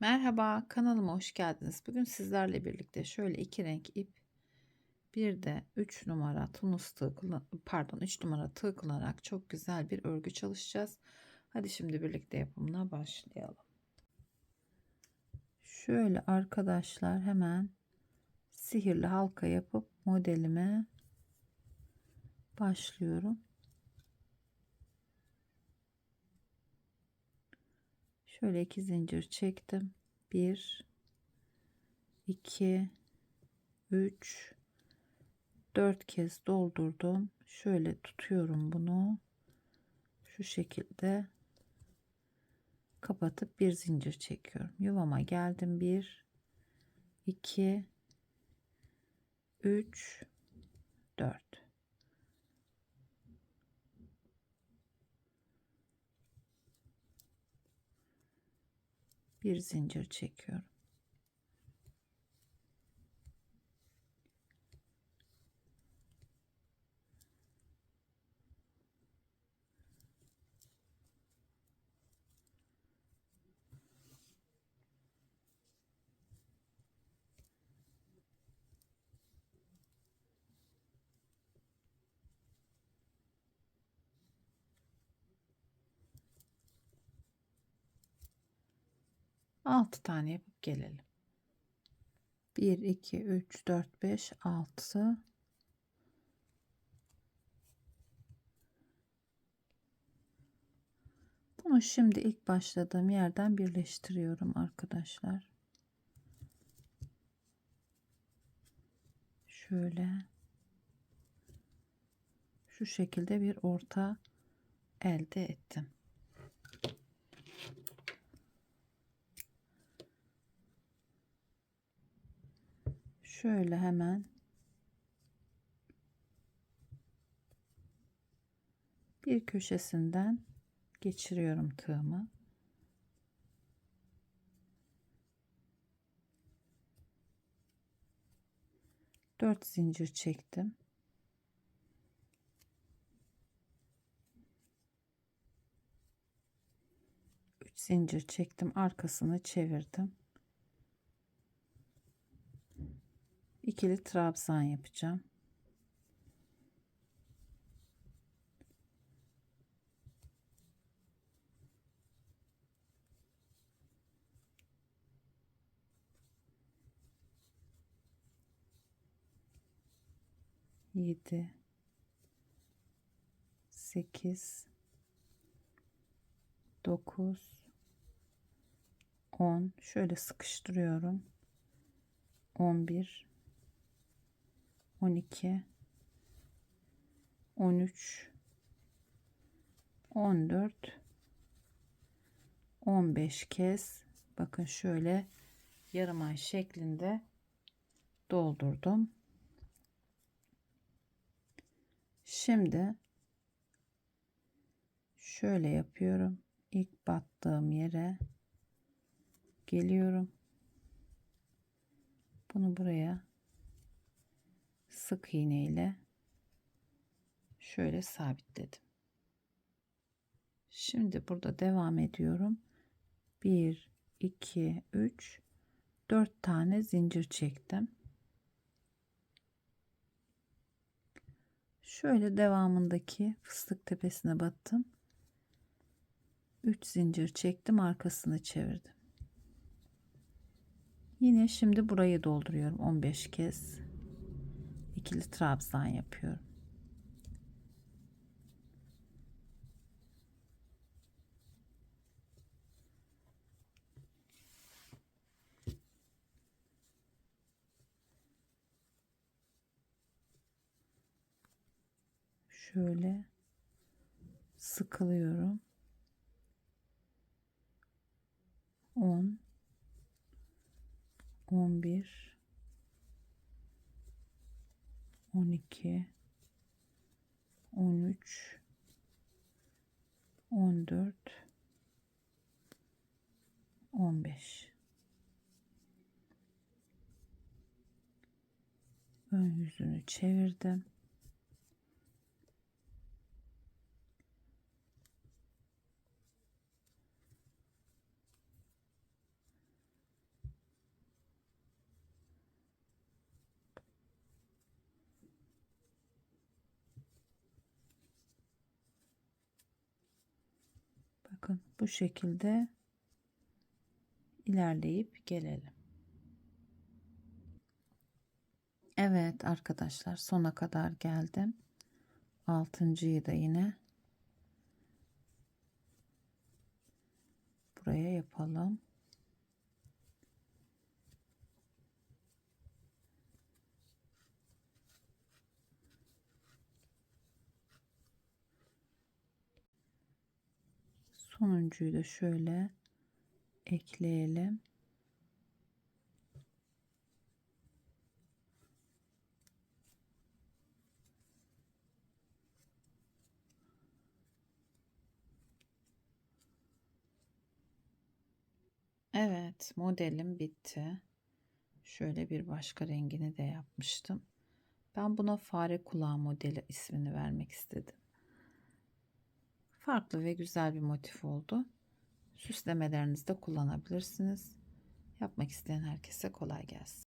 Merhaba, kanalıma hoş geldiniz. Bugün sizlerle birlikte şöyle iki renk ip, bir de 3 numara tunus tığ, pardon 3 numara tığ kullanarak çok güzel bir örgü çalışacağız. Hadi şimdi birlikte yapımına başlayalım. Şöyle arkadaşlar hemen sihirli halka yapıp modelime başlıyorum. Şöyle iki zincir çektim. 1 2 3 4 kez doldurdum. Şöyle tutuyorum bunu. Şu şekilde kapatıp bir zincir çekiyorum. Yuvama geldim. 1 2 3 4 bir zincir çekiyorum. Altı tane yapıp gelelim. 1 2 3 4 5 6 Bunu şimdi ilk başladığım yerden birleştiriyorum arkadaşlar. Şöyle şu şekilde bir orta elde ettim. Şöyle hemen bir köşesinden geçiriyorum tığımı. Dört zincir çektim. Üç zincir çektim. Arkasını çevirdim. İkili trabzan yapacağım. Yedi, sekiz, dokuz, on. Şöyle sıkıştırıyorum. On bir, 12 13 14 15 kez bakın şöyle yarım ay şeklinde doldurdum. Şimdi şöyle yapıyorum. İlk battığım yere geliyorum. Bunu buraya sık iğne ile şöyle sabitledim. Şimdi burada devam ediyorum. 1 2 3 4 tane zincir çektim. Şöyle devamındaki fıstık tepesine battım. 3 zincir çektim, arkasını çevirdim. Yine şimdi burayı dolduruyorum 15 kez ikili trabzan yapıyorum. Şöyle sıkılıyorum. 10 11 12 13 14 15 ön yüzünü çevirdim Bakın bu şekilde ilerleyip gelelim. Evet arkadaşlar sona kadar geldim. Altıncıyı da yine buraya yapalım. Sonuncuyu da şöyle ekleyelim. Evet, modelim bitti. Şöyle bir başka rengini de yapmıştım. Ben buna fare kulağı modeli ismini vermek istedim. Farklı ve güzel bir motif oldu. Süslemelerinizde kullanabilirsiniz. Yapmak isteyen herkese kolay gelsin.